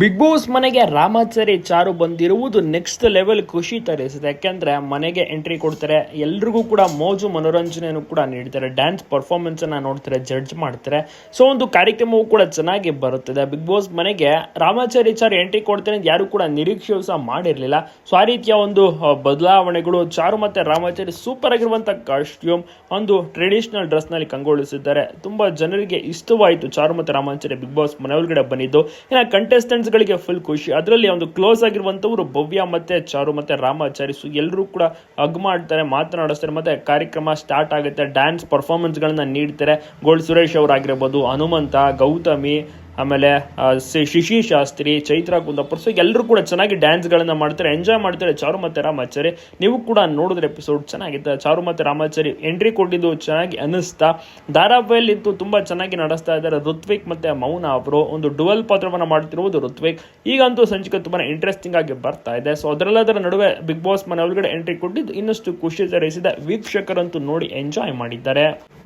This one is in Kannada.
ಬಿಗ್ ಬಾಸ್ ಮನೆಗೆ ರಾಮಾಚಾರಿ ಚಾರು ಬಂದಿರುವುದು ನೆಕ್ಸ್ಟ್ ಲೆವೆಲ್ ಖುಷಿ ತರಿಸಿದೆ ಯಾಕೆಂದ್ರೆ ಮನೆಗೆ ಎಂಟ್ರಿ ಕೊಡ್ತಾರೆ. ಎಲ್ರಿಗೂ ಕೂಡ ಮೋಜು ಮನೋರಂಜನೆಯನ್ನು ಕೂಡ ನೀಡ್ತಾರೆ. ಡ್ಯಾನ್ಸ್ ಪರ್ಫಾರ್ಮೆನ್ಸ್ ಅನ್ನ ನೋಡ್ತಾರೆ ಜಡ್ಜ್ ಮಾಡ್ತಾರೆ. ಸೊ ಒಂದು ಕಾರ್ಯಕ್ರಮವು ಕೂಡ ಚೆನ್ನಾಗಿ ಬರುತ್ತದೆ. ಬಿಗ್ ಬಾಸ್ ಮನೆಗೆ ರಾಮಾಚಾರಿ ಚಾರು ಎಂಟ್ರಿ ಕೊಡ್ತಾರೆ ಯಾರು ಕೂಡ ನಿರೀಕ್ಷೆಯೂ ಸಹ ಮಾಡಿರಲಿಲ್ಲ. ಸೊ ಆ ರೀತಿಯ ಒಂದು ಬದಲಾವಣೆಗಳು ಚಾರು ಮತ್ತೆ ರಾಮಾಚಾರಿ ಸೂಪರ್ ಆಗಿರುವಂತಹ ಕಾಸ್ಟ್ಯೂಮ್ ಒಂದು ಟ್ರೆಡಿಷನಲ್ ಡ್ರೆಸ್ನಲ್ಲಿ ಕಂಗೊಳಿಸಿದ್ದಾರೆ. ತುಂಬಾ ಜನರಿಗೆ ಇಷ್ಟವಾಯಿತು ಚಾರು ಮತ್ತೆ ರಾಮಾಚಾರಿ ಬಿಗ್ ಬಾಸ್ ಮನೆ ಒಳಗಡೆ ಬಂದಿದ್ದು. ಇನ್ನು contestants ಗಳಿಗೆ ಫುಲ್ ಖುಷಿ. ಅದರಲ್ಲಿ ಒಂದು ಕ್ಲೋಸ್ ಆಗಿರುವಂಥವ್ರು ಭವ್ಯ ಮತ್ತೆ ಚಾರು ಮತ್ತೆ ರಾಮಾಚಾರಿ ಸು ಎಲ್ಲರೂ ಕೂಡ ಹಗ್ ಮಾಡ್ತಾರೆ, ಮಾತನಾಡಿಸ್ತಾರೆ, ಮತ್ತೆ ಕಾರ್ಯಕ್ರಮ ಸ್ಟಾರ್ಟ್ ಆಗುತ್ತೆ. ಡ್ಯಾನ್ಸ್ ಪರ್ಫಾರ್ಮೆನ್ಸ್ಗಳನ್ನ ನೀಡ್ತಾರೆ. ಗೋಲ್ಡ್ ಸುರೇಶ್ ಅವರಾಗಿರ್ಬೋದು, ಹನುಮಂತ, ಗೌತಮಿ ಆಮೇಲೆ ಶಿಶಿ ಶಾಸ್ತ್ರಿ, ಚೈತ್ರ ಕುಂದಪ್ಪರ್ ಸೊ ಎಲ್ಲರೂ ಕೂಡ ಚೆನ್ನಾಗಿ ಡ್ಯಾನ್ಸ್ಗಳನ್ನ ಮಾಡ್ತಾರೆ ಎಂಜಾಯ್ ಮಾಡ್ತಾರೆ. ಚಾರು ಮತ್ತೆ ರಾಮಾಚಾರಿ, ನೀವು ಕೂಡ ನೋಡಿದ್ರೆ ಎಪಿಸೋಡ್ ಚೆನ್ನಾಗಿತ್ತು. ಚಾರು ಮತ್ತೆ ರಾಮಾಚಾರಿ ಎಂಟ್ರಿ ಕೊಟ್ಟಿದ್ದು ಚೆನ್ನಾಗಿ ಅನ್ನಿಸ್ತಾ ಧಾರಾವಾಹಿಯಲ್ಲಿ ಇತ್ತು ತುಂಬಾ ಚೆನ್ನಾಗಿ ನಡೆಸ್ತಾ ಇದ್ದಾರೆ. ಋತ್ವಿಕ್ ಮತ್ತೆ ಮೌನ ಅವರು ಒಂದು ಡುವೆಲ್ ಪಾತ್ರವನ್ನು ಮಾಡ್ತಿರುವುದು ಋತ್ವಿಕ್. ಈಗಂತೂ ಸಂಚಿಕೆ ತುಂಬಾ ಇಂಟ್ರೆಸ್ಟಿಂಗ್ ಆಗಿ ಬರ್ತಾ ಇದೆ. ಸೊ ಅದರಲ್ಲದರ ನಡುವೆ ಬಿಗ್ ಬಾಸ್ ಮನೆ ಒಳಗಡೆ ಎಂಟ್ರಿ ಕೊಟ್ಟಿದ್ದು ಇನ್ನಷ್ಟು ಖುಷಿ ತರಿಸಿದ ವೀಕ್ಷಕರಂತೂ ನೋಡಿ ಎಂಜಾಯ್ ಮಾಡಿದ್ದಾರೆ.